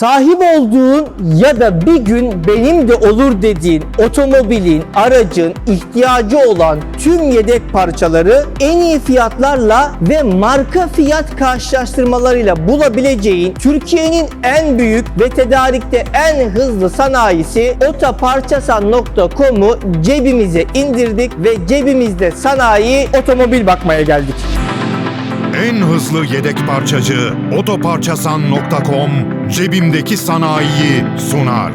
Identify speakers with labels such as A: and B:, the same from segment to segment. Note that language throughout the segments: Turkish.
A: Sahip olduğun ya da bir gün benim de olur dediğin otomobilin, aracın ihtiyacı olan tüm yedek parçaları en iyi fiyatlarla ve marka fiyat karşılaştırmalarıyla bulabileceğin Türkiye'nin en büyük ve tedarikte en hızlı sanayisi otoparçasan.com'u cebimize indirdik ve cebimizde sanayi otomobil bakmaya geldik.
B: En hızlı yedek parçacı otoparçasan.com cebimdeki sanayiyi sunar.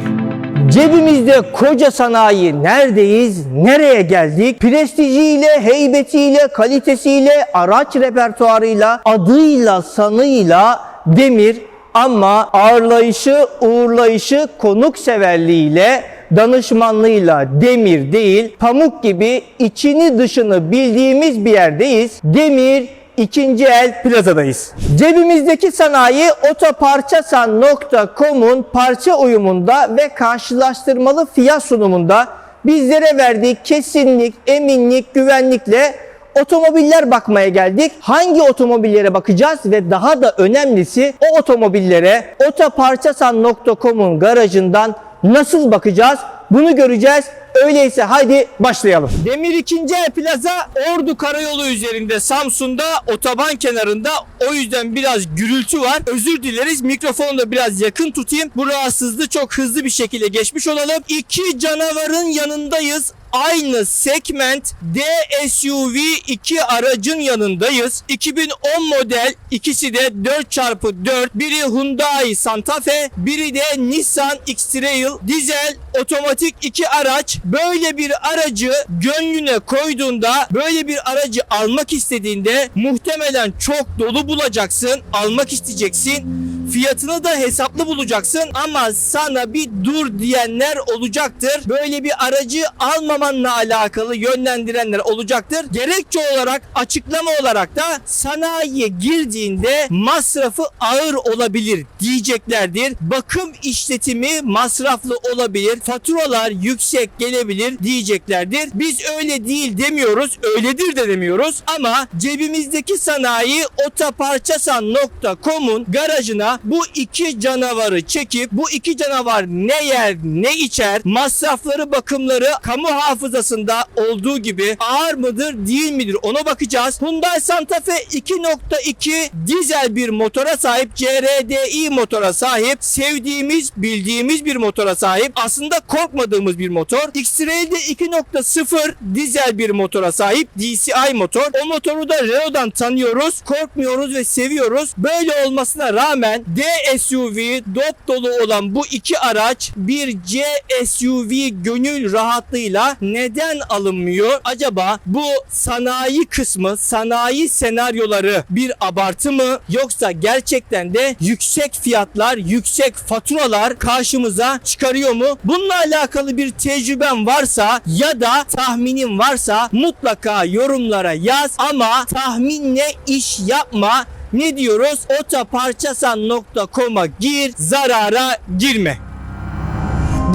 A: Cebimizde koca sanayi neredeyiz, nereye geldik? Prestijiyle, heybetiyle, kalitesiyle, araç repertuarıyla, adıyla, sanıyla demir ama ağırlayışı, uğurlayışı, konuk severliğiyle, danışmanlığıyla demir değil, pamuk gibi içini dışını bildiğimiz bir yerdeyiz. Demir İkinci el plazadayız. Cebimizdeki sanayi otoparçasan.com'un parça uyumunda ve karşılaştırmalı fiyat sunumunda bizlere verdiği kesinlik, eminlik, güvenlikle otomobiller bakmaya geldik. Hangi otomobillere bakacağız ve daha da önemlisi o otomobillere otoparçasan.com'un garajından nasıl bakacağız? Bunu göreceğiz. Öyleyse haydi başlayalım. Demir 2. El Plaza Ordu Karayolu üzerinde Samsun'da otoban kenarında o yüzden biraz gürültü var. Özür dileriz mikrofonu da biraz yakın tutayım. Bu rahatsızlığı çok hızlı bir şekilde geçmiş olalım. İki canavarın yanındayız aynı segment DSUV 2 aracın yanındayız. 2010 model ikisi de 4x4. Biri Hyundai Santa Fe, biri de Nissan X-Trail dizel otomatik iki araç. Böyle bir aracı gönlüne koyduğunda, böyle bir aracı almak istediğinde muhtemelen çok dolu bulacaksın, almak isteyeceksin. Fiyatını da hesaplı bulacaksın ama sana bir dur diyenler olacaktır. Böyle bir aracı almamanla alakalı yönlendirenler olacaktır. Gerekçe olarak açıklama olarak da sanayiye girdiğinde masrafı ağır olabilir diyeceklerdir. Bakım işletimi masraflı olabilir. Faturalar yüksek gelebilir diyeceklerdir. Biz öyle değil demiyoruz. Öyledir de demiyoruz. Ama cebimizdeki sanayi otoparçasan.com'un garajına bu iki canavarı çekip bu iki canavar ne yer ne içer masrafları bakımları kamu hafızasında olduğu gibi ağır mıdır değil midir ona bakacağız. Hyundai Santa Fe 2.2 dizel bir motora sahip CRDI motora sahip sevdiğimiz bildiğimiz bir motora sahip aslında korkmadığımız bir motor. X-Trail de 2.0 dizel bir motora sahip DCI motor. O motoru da Renault'dan tanıyoruz, korkmuyoruz ve seviyoruz. Böyle olmasına rağmen D SUV dop dolu olan bu iki araç bir C SUV gönül rahatlığıyla neden alınmıyor? Acaba bu sanayi kısmı, sanayi senaryoları bir abartı mı yoksa gerçekten de yüksek fiyatlar, yüksek faturalar karşımıza çıkarıyor mu? Bununla alakalı bir tecrüben varsa ya da tahminin varsa mutlaka yorumlara yaz ama tahminle iş yapma. Ne diyoruz? Otoparçasan.com'a gir, zarara girme.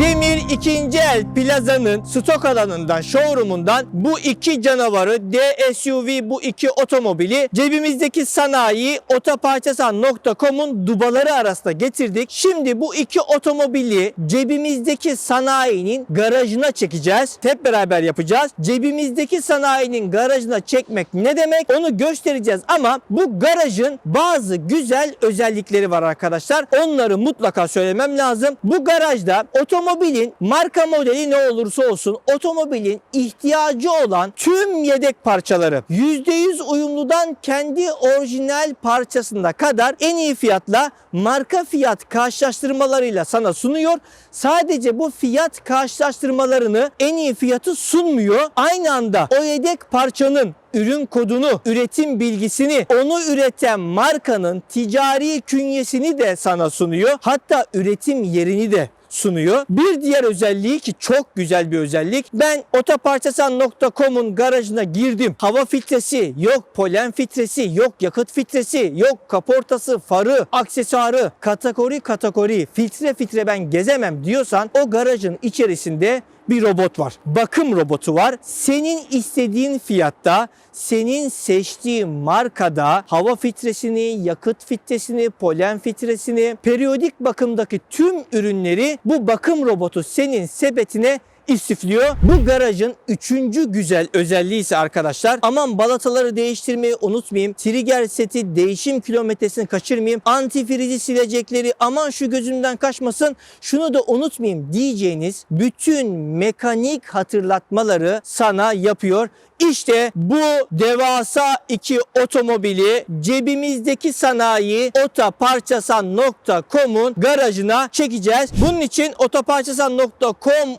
A: Demir ikinci el plazanın stok alanından, showroom'undan bu iki canavarı DSUV bu iki otomobili cebimizdeki sanayi otoparçasan.com'un dubaları arasında getirdik. Şimdi bu iki otomobili cebimizdeki sanayinin garajına çekeceğiz. Hep beraber yapacağız. Cebimizdeki sanayinin garajına çekmek ne demek? Onu göstereceğiz ama bu garajın bazı güzel özellikleri var arkadaşlar. Onları mutlaka söylemem lazım. Bu garajda otomobilin marka modeli ne olursa olsun otomobilin ihtiyacı olan tüm yedek parçaları %100 uyumludan kendi orijinal parçasına kadar en iyi fiyatla marka fiyat karşılaştırmalarıyla sana sunuyor. Sadece bu fiyat karşılaştırmalarını en iyi fiyatı sunmuyor. Aynı anda o yedek parçanın ürün kodunu, üretim bilgisini, onu üreten markanın ticari künyesini de sana sunuyor. Hatta üretim yerini de sunuyor. Bir diğer özelliği ki çok güzel bir özellik. Ben otoparçasan.com'un garajına girdim. Hava filtresi, yok polen filtresi, yok yakıt filtresi, yok kaportası, farı, aksesuarı, kategori kategori, filtre filtre ben gezemem diyorsan o garajın içerisinde bir robot var. Bakım robotu var. Senin istediğin fiyatta, senin seçtiğin markada hava filtresini, yakıt filtresini, polen filtresini, periyodik bakımdaki tüm ürünleri bu bakım robotu senin sepetine istifliyor. Bu garajın üçüncü güzel özelliği ise arkadaşlar aman balataları değiştirmeyi unutmayayım. Trigger seti değişim kilometresini kaçırmayayım. Antifrizi silecekleri aman şu gözümden kaçmasın şunu da unutmayayım diyeceğiniz bütün mekanik hatırlatmaları sana yapıyor. İşte bu devasa iki otomobili cebimizdeki sanayi otoparçasan.com'un garajına çekeceğiz. Bunun için otoparçasan.com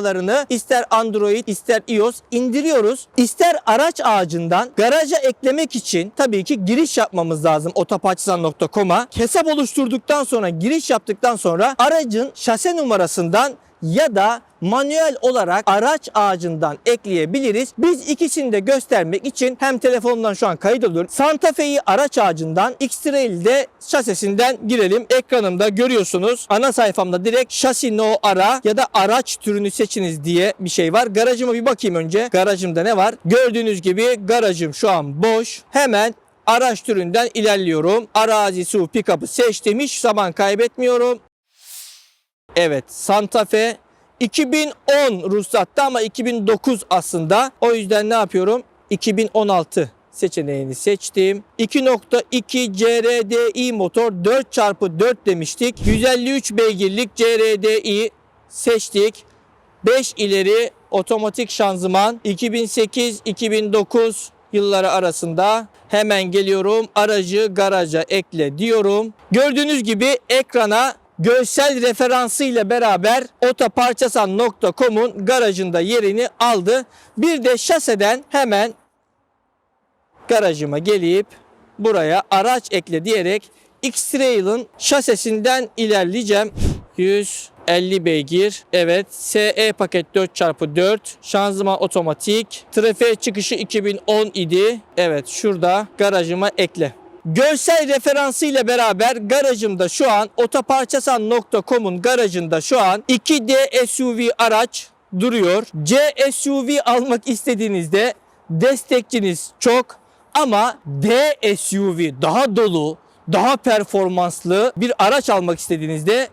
A: uygulamalarını ister Android ister iOS indiriyoruz. İster araç ağacından garaja eklemek için tabii ki giriş yapmamız lazım otoparçasan.com'a. Hesap oluşturduktan sonra giriş yaptıktan sonra aracın şase numarasından ya da manuel olarak araç ağacından ekleyebiliriz. Biz ikisini de göstermek için hem telefondan şu an kaydoluyor. Santa Fe'yi araç ağacından, X-Trail'de şasisinden girelim. Ekranımda görüyorsunuz. Ana sayfamda direkt şasi no ara ya da araç türünü seçiniz diye bir şey var. Garajıma bir bakayım önce. Garajımda ne var? Gördüğünüz gibi garajım şu an boş. Hemen araç türünden ilerliyorum. Arazi su pick-up'ı seçtim. Hiç zaman kaybetmiyorum. Evet Santa Fe 2010 ruhsatta ama 2009 aslında. O yüzden ne yapıyorum? 2016 seçeneğini seçtim. 2.2 CRDI motor 4x4 demiştik. 153 beygirlik CRDI seçtik. 5 ileri otomatik şanzıman 2008-2009 yılları arasında hemen geliyorum aracı garaja ekle diyorum. Gördüğünüz gibi ekrana görsel referansı ile beraber otoparçasan.com'un garajında yerini aldı. Bir de şaseden hemen garajıma gelip buraya araç ekle diyerek X-Trail'ın şasesinden ilerleyeceğim. 150 beygir. Evet. SE paket 4x4. Şanzıman otomatik. Trafiğe çıkışı 2010 idi. Evet şurada garajıma ekle. Görsel referansı ile beraber garajımda şu an otoparçasan.com'un garajında şu an 2D SUV araç duruyor. C SUV almak istediğinizde destekçiniz çok ama D SUV daha dolu, daha performanslı bir araç almak istediğinizde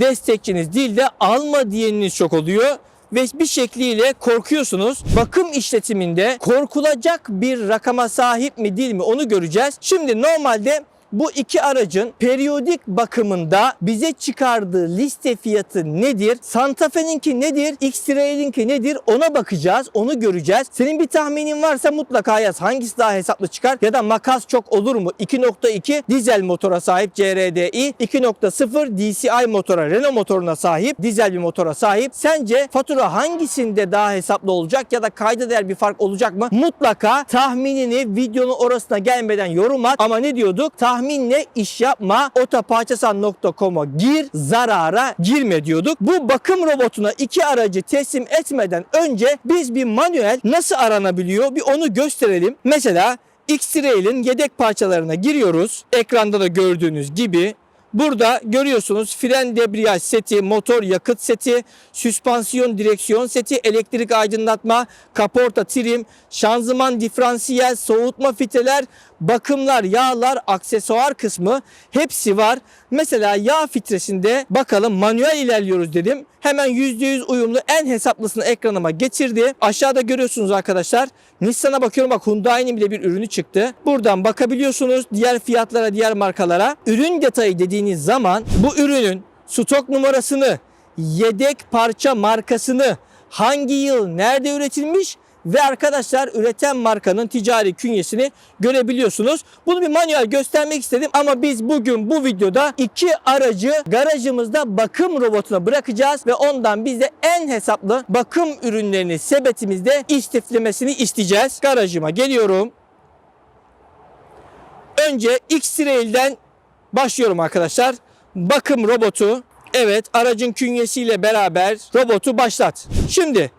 A: destekçiniz değil de alma diyeniniz çok oluyor ve bir şekliyle korkuyorsunuz. Bakım işletiminde korkulacak bir rakama sahip mi değil mi onu göreceğiz. Şimdi normalde bu iki aracın periyodik bakımında bize çıkardığı liste fiyatı nedir? Santa Fe'ninki nedir? X-Trail'inki nedir? Ona bakacağız. Onu göreceğiz. Senin bir tahminin varsa mutlaka yaz. Hangisi daha hesaplı çıkar? Ya da makas çok olur mu? 2.2 dizel motora sahip CRDI, 2.0 DCI motora, Renault motoruna sahip, dizel bir motora sahip. Sence fatura hangisinde daha hesaplı olacak ya da kayda değer bir fark olacak mı? Mutlaka tahminini videonun orasına gelmeden yorum at. Ama ne diyorduk? Tahminle iş yapma. Otoparçasan.com'a gir, zarara girme diyorduk. Bu bakım robotuna iki aracı teslim etmeden önce biz bir manuel nasıl aranabiliyor bir onu gösterelim. Mesela X-Trail'in yedek parçalarına giriyoruz. Ekranda da gördüğünüz gibi Burada görüyorsunuz fren debriyaj seti, motor yakıt seti, süspansiyon direksiyon seti, elektrik aydınlatma, kaporta trim, şanzıman diferansiyel, soğutma filtreler, bakımlar, yağlar, aksesuar kısmı hepsi var. Mesela yağ filtresinde bakalım manuel ilerliyoruz dedim. Hemen %100 uyumlu en hesaplısını ekranıma getirdi. Aşağıda görüyorsunuz arkadaşlar. Nissan'a bakıyorum bak Hyundai'nin bile bir ürünü çıktı. Buradan bakabiliyorsunuz diğer fiyatlara, diğer markalara. Ürün detayı dediğiniz zaman bu ürünün stok numarasını, yedek parça markasını, hangi yıl, nerede üretilmiş ve arkadaşlar üreten markanın ticari künyesini görebiliyorsunuz. Bunu bir manuel göstermek istedim ama biz bugün bu videoda iki aracı garajımızda bakım robotuna bırakacağız ve ondan bize en hesaplı bakım ürünlerini sebetimizde istiflemesini isteyeceğiz. Garajıma geliyorum. Önce X-Trail'den başlıyorum arkadaşlar. Bakım robotu. Evet aracın künyesiyle beraber robotu başlat. Şimdi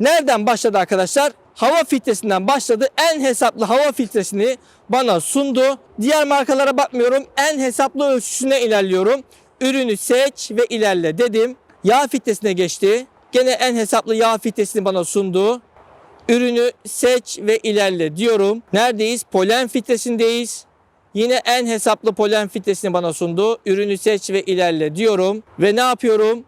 A: Nereden başladı arkadaşlar? Hava filtresinden başladı. En hesaplı hava filtresini bana sundu. Diğer markalara bakmıyorum. En hesaplı ölçüsüne ilerliyorum. Ürünü seç ve ilerle dedim. Yağ filtresine geçti. Gene en hesaplı yağ filtresini bana sundu. Ürünü seç ve ilerle diyorum. Neredeyiz? Polen filtresindeyiz. Yine en hesaplı polen filtresini bana sundu. Ürünü seç ve ilerle diyorum. Ve ne yapıyorum?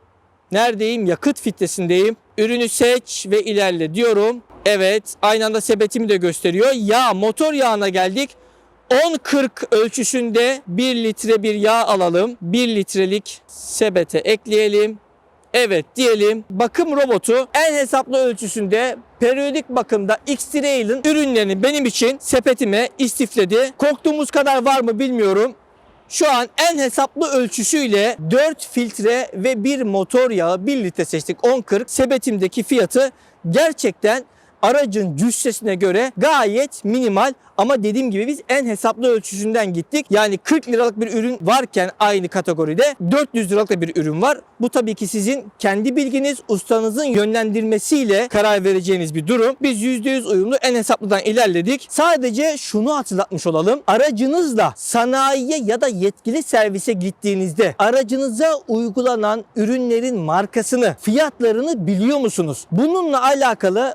A: Neredeyim? Yakıt filtresindeyim. Ürünü seç ve ilerle diyorum. Evet, aynı anda sepetimi de gösteriyor. Yağ, motor yağına geldik. 10.40 ölçüsünde 1 litre bir yağ alalım. 1 litrelik sepete ekleyelim. Evet diyelim. Bakım robotu en hesaplı ölçüsünde periyodik bakımda X-Trail'in ürünlerini benim için sepetime istifledi. Korktuğumuz kadar var mı bilmiyorum. Şu an en hesaplı ölçüsüyle 4 filtre ve bir motor yağı 1 litre seçtik 10.40. Sepetimdeki fiyatı gerçekten aracın cüssesine göre gayet minimal ama dediğim gibi biz en hesaplı ölçüsünden gittik. Yani 40 liralık bir ürün varken aynı kategoride 400 liralık da bir ürün var. Bu tabii ki sizin kendi bilginiz, ustanızın yönlendirmesiyle karar vereceğiniz bir durum. Biz %100 uyumlu en hesaplıdan ilerledik. Sadece şunu hatırlatmış olalım. Aracınızla sanayiye ya da yetkili servise gittiğinizde aracınıza uygulanan ürünlerin markasını, fiyatlarını biliyor musunuz? Bununla alakalı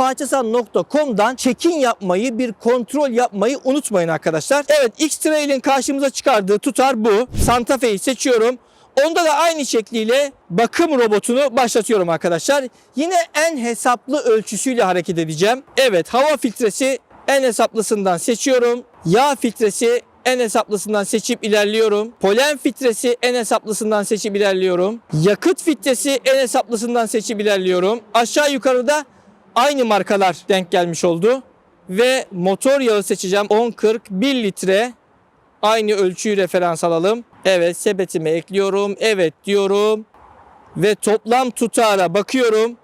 A: otoparçasan.com'dan check-in yapmayı, bir kontrol yapmayı unutmayın arkadaşlar. Evet X-Trail'in karşımıza çıkardığı tutar bu. Santa Fe'yi seçiyorum. Onda da aynı şekliyle bakım robotunu başlatıyorum arkadaşlar. Yine en hesaplı ölçüsüyle hareket edeceğim. Evet hava filtresi en hesaplısından seçiyorum. Yağ filtresi en hesaplısından seçip ilerliyorum. Polen filtresi en hesaplısından seçip ilerliyorum. Yakıt filtresi en hesaplısından seçip ilerliyorum. Aşağı yukarıda aynı markalar denk gelmiş oldu. Ve motor yağı seçeceğim. 1040 1 litre. Aynı ölçüyü referans alalım. Evet sepetime ekliyorum. Evet diyorum. Ve toplam tutara bakıyorum.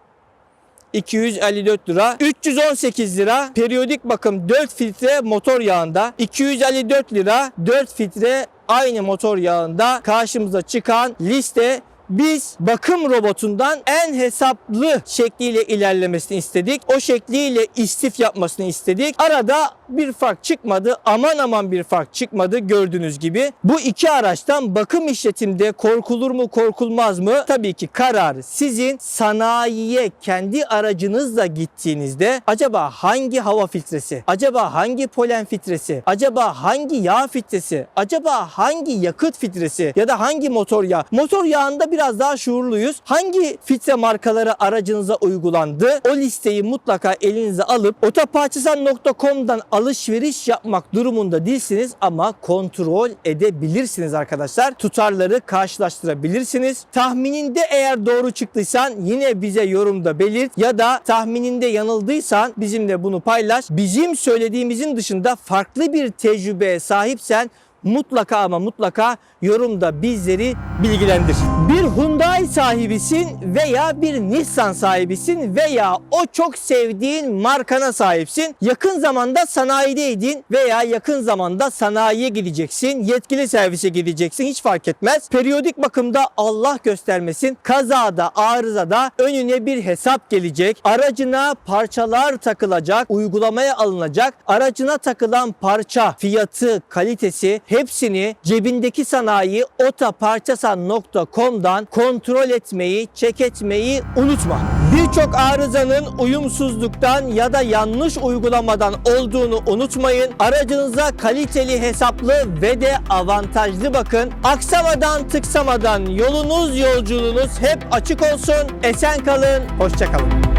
A: 254 lira. 318 lira periyodik bakım 4 filtre motor yağında. 254 lira 4 filtre aynı motor yağında karşımıza çıkan liste biz bakım robotundan en hesaplı şekliyle ilerlemesini istedik. O şekliyle istif yapmasını istedik. Arada bir fark çıkmadı. Aman aman bir fark çıkmadı gördüğünüz gibi. Bu iki araçtan bakım işletimde korkulur mu korkulmaz mı? Tabii ki karar sizin. Sanayiye kendi aracınızla gittiğinizde acaba hangi hava filtresi? Acaba hangi polen filtresi? Acaba hangi yağ filtresi? Acaba hangi yakıt filtresi? Ya da hangi motor yağı? Motor yağında biraz daha şuurluyuz. Hangi filtre markaları aracınıza uygulandı? O listeyi mutlaka elinize alıp otoparçasan.com'dan alışveriş yapmak durumunda değilsiniz ama kontrol edebilirsiniz arkadaşlar. Tutarları karşılaştırabilirsiniz. Tahmininde eğer doğru çıktıysan yine bize yorumda belirt ya da tahmininde yanıldıysan bizimle bunu paylaş. Bizim söylediğimizin dışında farklı bir tecrübeye sahipsen mutlaka ama mutlaka yorumda bizleri bilgilendir. Bir Hyundai sahibisin veya bir Nissan sahibisin veya o çok sevdiğin markana sahipsin. Yakın zamanda sanayideydin veya yakın zamanda sanayiye gideceksin. Yetkili servise gideceksin hiç fark etmez. Periyodik bakımda Allah göstermesin kazada arızada önüne bir hesap gelecek. Aracına parçalar takılacak, uygulamaya alınacak. Aracına takılan parça fiyatı, kalitesi hepsini cebindeki sanayi otoparçasan.com'dan kontrol etmeyi, çek etmeyi unutma. Birçok arızanın uyumsuzluktan ya da yanlış uygulamadan olduğunu unutmayın. Aracınıza kaliteli, hesaplı ve de avantajlı bakın. Aksamadan, tıksamadan yolunuz, yolculuğunuz hep açık olsun. Esen kalın, hoşça kalın.